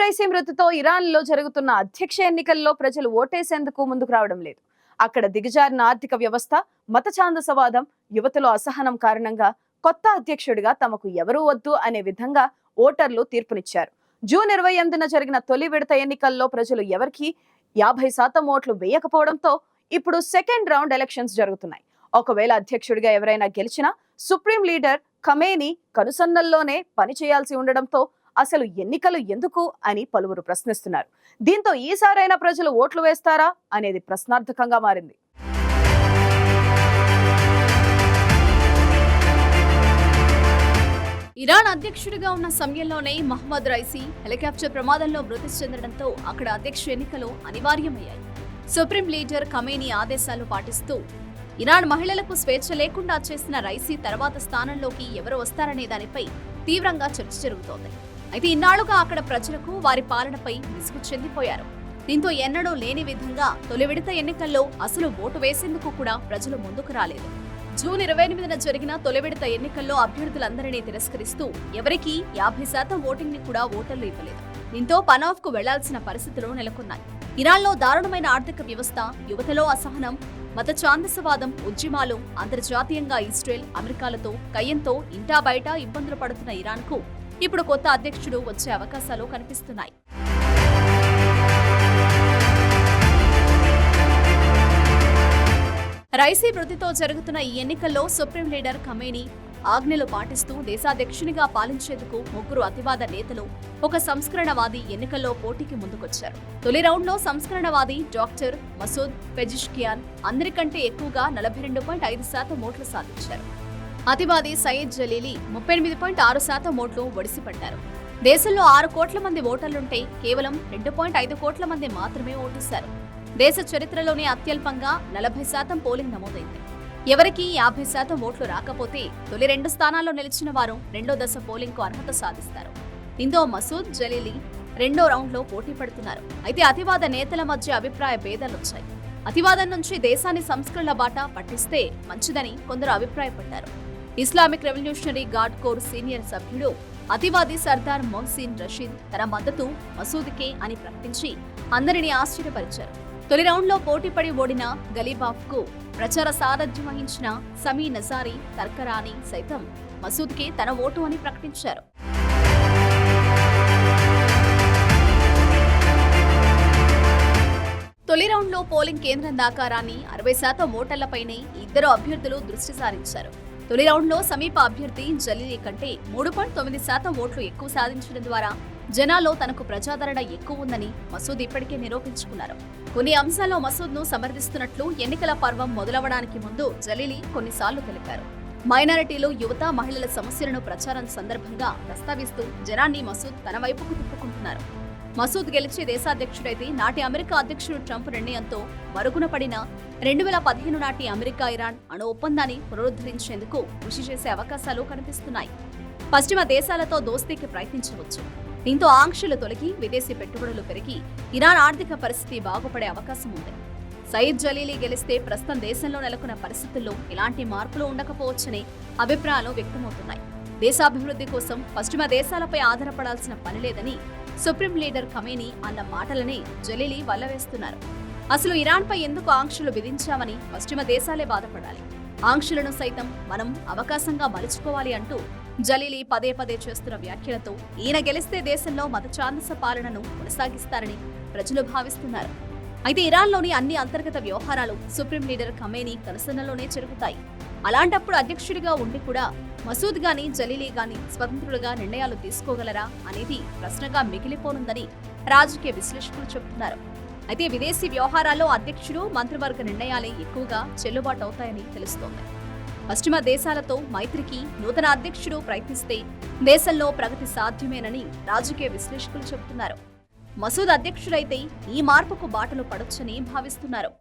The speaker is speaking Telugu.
రైసీ మృతితో ఇరాన్లో జరుగుతున్న అధ్యక్ష ఎన్నికల్లో ప్రజలు ఓటేసేందుకు ముందుకు రావడం లేదు. అక్కడ దిగజారిన ఆర్థిక వ్యవస్థ మత ఛాందసవాదం యువతలో అసహనం కారణంగా కొత్త అధ్యక్షుడిగా తమకు ఎవరూ వద్దు అనే విధంగా ఓటర్లు తీర్పునిచ్చారు. జూన్ ఇరవై ఎనిమిదిన జరిగిన తొలి విడత ఎన్నికల్లో ప్రజలు ఎవరికి యాభై శాతం ఓట్లు వేయకపోవడంతో ఇప్పుడు సెకండ్ రౌండ్ ఎలక్షన్స్ జరుగుతున్నాయి. ఒకవేళ అధ్యక్షుడిగా ఎవరైనా గెలిచినా సుప్రీం లీడర్ ఖమేని కనుసన్నల్లోనే పని చేయాల్సి ఉండడంతో అసలు ఎన్నికలు ఎందుకు అని పలువురు ప్రశ్నిస్తున్నారు. దీంతో ఈసారైనా ప్రజలు ఓట్లు వేస్తారా అనేది ప్రశ్నార్థకంగా మారింది. ఇరాన్ అధ్యక్షుడిగా ఉన్న సమయంలోనే మహమ్మద్ రైసీ హెలికాప్టర్ ప్రమాదంలో మృతి చెందడంతో అక్కడ అధ్యక్ష ఎన్నికలు అనివార్యమయ్యాయి. సుప్రీం లీడర్ కమేనీ ఆదేశాలు పాటిస్తూ ఇరాన్ మహిళలకు స్వేచ్ఛ లేకుండా చేసిన రైసీ తర్వాత స్థానంలోకి ఎవరు వస్తారనే దానిపై తీవ్రంగా చర్చ జరుగుతోంది. అయితే ఇన్నాళ్ళుగా అక్కడ ప్రజలకు వారి పాలనపై విసుగు చెందిపోయారు. దీంతో ఎన్నడూ లేని విధంగా తొలి విడత ఎన్నికల్లో అసలు ఓటు వేసేందుకు కూడా ప్రజలు ముందుకు రాలేదు. జూన్ ఇరవై ఎనిమిదిన జరిగిన తొలి విడత ఎన్నికల్లో అభ్యర్థులందరినీ తిరస్కరిస్తూ ఎవరికీ యాభై శాతం ఓటింగ్ని కూడా ఓటర్లు ఇవ్వలేదు. దీంతో పనాఫ్కు వెళ్ళాల్సిన పరిస్థితులు నెలకొన్నాయి. ఇరాన్లో దారుణమైన ఆర్థిక వ్యవస్థ యువతలో అసహనం మత ఛాందసవాదం ఉద్యమాలు అంతర్జాతీయంగా ఇజ్రాయెల్ అమెరికాలతో కయ్యంతో ఇంటా బయట ఇబ్బందులు పడుతున్న ఇరాన్కు ఇప్పుడు కొత్త అధ్యక్షుడు వచ్చే అవకాశాలు కనిపిస్తున్నాయి. రైసీ వృద్ధితో జరుగుతున్న ఈ ఎన్నికల్లో సుప్రీం లీడర్ ఖమేని ఆజ్ఞలు పాటిస్తూ దేశాధ్యక్షునిగా పాలించేందుకు ముగ్గురు అతివాద నేతలు ఒక సంస్కరణవాది ఎన్నికల్లో పోటీకి ముందుకొచ్చారు. తొలి రౌండ్లో సంస్కరణవాది డాక్టర్ మసూద్ పెజిష్కియాన్ అందరికంటే ఎక్కువగా నలభై రెండు పాయింట్ ఐదు శాతం ఓట్లు సాధించారు. అతివాది సయీద్ జలీలి ముప్పై ఎనిమిది పాయింట్ ఆరు శాతం ఓట్లు ఒడిసిపడ్డారు. దేశంలో ఆరు కోట్ల మంది ఓటర్లుంటే కేవలం రెండు పాయింట్ ఐదు కోట్ల మంది మాత్రమే ఓటేశారు. దేశ చరిత్రలోనే అత్యల్పంగా నలభై శాతం పోలింగ్ నమోదైంది. ఎవరికి యాభై శాతం ఓట్లు రాకపోతే తొలి రెండు స్థానాల్లో నిలిచిన వారు రెండో దశ పోలింగ్కు అర్హత సాధిస్తారు. దీంతో మసూద్ జలీలి రెండో రౌండ్లో పోటీ పడుతున్నారు. అయితే అతివాద నేతల మధ్య అభిప్రాయ భేదాలొచ్చాయి అతివాదం నుంచి దేశాన్ని సంస్కరణల బాట పట్టిస్తే మంచిదని కొందరు అభిప్రాయపడ్డారు. Islamic revolutionary guard corps senior సభ్యుడు అతివాది సర్దార్ మొహసిన్ రషీద్ తన మద్దతు మసూద్కే అని ప్రకటించి అందరినీ ఆశ్చర్యపరిచారు. తొలి రౌండ్లో పోటీపడి ఓడిన గలీబాఫ్కు ప్రచార సారథ్యం వహించిన సమీ నజారీ తర్కరాని సైతం మసూద్కే తన ఓటు అని ప్రకటించారు. తొలి రౌండ్లో పోలింగ్ కేంద్రం దాకా రాని అరవై శాతం ఓటర్లపైనే ఇద్దరు అభ్యర్థులు దృష్టి సారించారు. తొలి రౌండ్లో సమీప అభ్యర్థి జలీలీ కంటే మూడు పాయింట్ తొమ్మిది శాతం ఓట్లు ఎక్కువ సాధించడం ద్వారా జనాల్లో తనకు ప్రజాదరణ ఎక్కువ ఉందని మసూద్ ఇప్పటికే నిరూపించుకున్నారు. కొన్ని అంశాల్లో మసూద్ను సమర్థిస్తున్నట్లు ఎన్నికల పర్వం మొదలవడానికి ముందు జలీలీ కొన్నిసార్లు తెలిపారు. మైనారిటీలు యువత మహిళల సమస్యలను ప్రచారం సందర్భంగా ప్రస్తావిస్తూ జనాన్ని మసూద్ తన వైపుకు తిప్పుకుంటున్నారు. మసూద్ గెలిచే దేశాధ్యక్షుడైతే నాటి అమెరికా అధ్యక్షుడు ట్రంప్ నిర్ణయంతో మరుగున పడిన రెండు వేల పదిహేను నాటి అమెరికా ఇరాన్ అణు ఒప్పందాన్ని పునరుద్ధరించేందుకు కృషి చేసే అవకాశాలు కనిపిస్తున్నాయి. పశ్చిమ దేశాలతో దోస్తీకి ప్రయత్నించవచ్చు. దీంతో ఆంక్షలు తొలగి విదేశీ పెట్టుబడులు పెరిగి ఇరాన్ ఆర్థిక పరిస్థితి బాగుపడే అవకాశం ఉంది. సయీద్ జలీలీ గెలిస్తే ప్రస్తుతం దేశంలో నెలకొన్న పరిస్థితుల్లో ఎలాంటి మార్పులు ఉండకపోవచ్చనే అభిప్రాయాలు వ్యక్తమవుతున్నాయి. దేశాభివృద్ధి కోసం పశ్చిమ దేశాలపై ఆధారపడాల్సిన పని లేదని సుప్రీం లీడర్ ఖమేని అన్న మాటలనే జలీలీ వల్లవేస్తున్నారు అసలు ఇరాన్పై ఎందుకు ఆంక్షలు విధించామని పశ్చిమ దేశాలే బాధపడాలి. ఆంక్షలను సైతం మనం అవకాశంగా మలుచుకోవాలి అంటూ జలీలీ పదే పదే చేస్తున్న వ్యాఖ్యలతో ఈయన గెలిస్తే దేశంలో మతచాందస పాలనను కొనసాగిస్తారని ప్రజలు భావిస్తున్నారు. అయితే ఇరాన్లోని అన్ని అంతర్గత వ్యవహారాలు సుప్రీం లీడర్ ఖమేని కనసన్నలోనే జరుగుతాయి. అలాంటప్పుడు అధ్యక్షుడిగా ఉండి కూడా మసూద్ గాని జలీలీ గాని స్వతంత్రులుగా నిర్ణయాలు తీసుకోగలరా అనేది ప్రశ్నగా మిగిలిపోనుందని రాజకీయ విశ్లేషకులు చెబుతున్నారు. అయితే విదేశీ వ్యవహారాల్లో అధ్యక్షుడు మంత్రివర్గ నిర్ణయాలే ఎక్కువగా చెల్లుబాటు అవుతాయని తెలుస్తోంది. పశ్చిమ దేశాలతో మైత్రికి నూతన అధ్యక్షుడు ప్రయత్నిస్తే దేశంలో ప్రగతి సాధ్యమేనని రాజకీయ విశ్లేషకులు చెబుతున్నారు. మసూద్ అధ్యక్షుడైతే ఈ మార్పుకు బాటలు పడొచ్చని భావిస్తున్నారు.